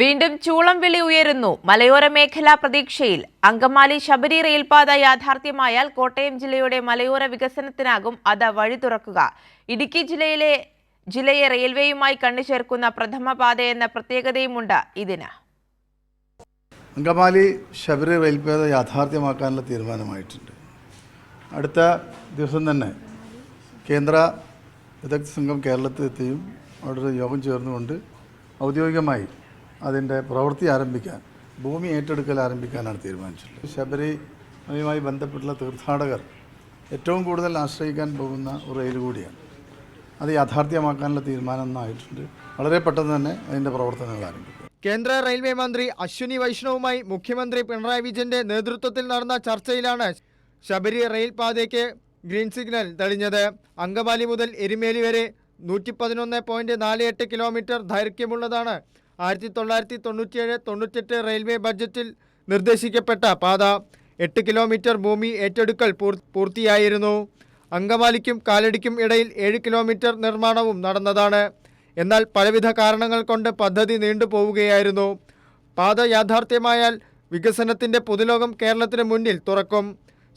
വീണ്ടും ചൂളം വിളി ഉയരുന്നു. മലയോര മേഖലാ പ്രതീക്ഷയിൽ. അങ്കമാലി ശബരി റെയിൽപാത യാഥാർത്ഥ്യമായാൽ കോട്ടയം ജില്ലയുടെ മലയോര വികസനത്തിനാകും അത് വഴി തുറക്കുക. ഇടുക്കി ജില്ലയിലെ ജില്ലയെ റെയിൽവേയുമായി കണ്ടുചേർക്കുന്ന പ്രഥമ പാതയെന്ന പ്രത്യേകതയുമുണ്ട് ഇതിന്. അങ്കമാലി ശബരി റെയിൽപാത യാഥാർത്ഥ്യമാക്കാനുള്ള തീരുമാനമായിട്ടുണ്ട്. അടുത്ത ദിവസം തന്നെ കേന്ദ്ര വിദഗ്ധ സംഘം കേരളത്തിലെത്തിയും അവിടെ യോഗം ചേർന്നുകൊണ്ട് ഔദ്യോഗികമായി അതിന്റെ പ്രവൃത്തി ആരംഭിക്കാൻ ഭൂമി ഏറ്റെടുക്കൽ ആരംഭിക്കാനാണ് തീരുമാനിച്ചിട്ടുള്ളത്. ശബരിമലയുമായി ബന്ധപ്പെട്ടുള്ള തീർത്ഥാടകർ ഏറ്റവും കൂടുതൽ ആശ്രയിക്കാൻ പോകുന്ന ഒരു റെയിൽ കൂടിയാണ്. അത് യാഥാർത്ഥ്യമാക്കാനുള്ള തീരുമാനം എന്നായിട്ടുണ്ട്. വളരെ പെട്ടെന്ന് തന്നെ അതിന്റെ പ്രവർത്തനങ്ങൾ ആരംഭിക്കും. കേന്ദ്ര റെയിൽവേ മന്ത്രി അശ്വിനി വൈഷ്ണവുമായി മുഖ്യമന്ത്രി പിണറായി വിജയന്റെ നേതൃത്വത്തിൽ നടന്ന ചർച്ചയിലാണ് ശബരി റെയിൽ പാതയ്ക്ക് ഗ്രീൻ സിഗ്നൽ തെളിഞ്ഞത്. അങ്കമാലി മുതൽ എരുമേലി വരെ നൂറ്റി പതിനൊന്ന് പോയിന്റ് നാല് എട്ട് കിലോമീറ്റർ ദൈർഘ്യമുള്ളതാണ് ആയിരത്തി തൊള്ളായിരത്തി തൊണ്ണൂറ്റിയേഴ് തൊണ്ണൂറ്റെട്ട് റെയിൽവേ ബഡ്ജറ്റിൽ നിർദ്ദേശിക്കപ്പെട്ട പാത എട്ട് കിലോമീറ്റർ ഭൂമി ഏറ്റെടുക്കൽ പൂർത്തിയായിരുന്നു. അങ്കമാലിക്കും കാലടിക്കും ഇടയിൽ ഏഴ് കിലോമീറ്റർ നിർമ്മാണവും നടന്നതാണ്. എന്നാൽ പലവിധ കാരണങ്ങൾ കൊണ്ട് പദ്ധതി നീണ്ടുപോവുകയായിരുന്നു പാത യാഥാർത്ഥ്യമായാൽ വികസനത്തിന്റെ പുതുലോകം കേരളത്തിന് മുന്നിൽ തുറക്കും.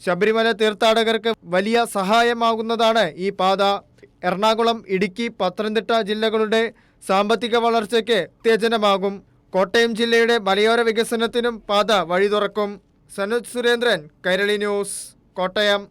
ശബരിമല തീർത്ഥാടകർക്ക് വലിയ സഹായമാകുന്നതാണ് ഈ പാത. എറണാകുളം ഇടുക്കി പത്തനംതിട്ട ജില്ലകളുടെ സാമ്പത്തിക വളർച്ചയ്ക്ക് ഉത്തേജനമാകും. കോട്ടയം ജില്ലയുടെ മലയോര വികസനത്തിനും പാത വഴി തുറക്കും സനോജ് സുരേന്ദ്രൻ കൈരളി ന്യൂസ് കോട്ടയം.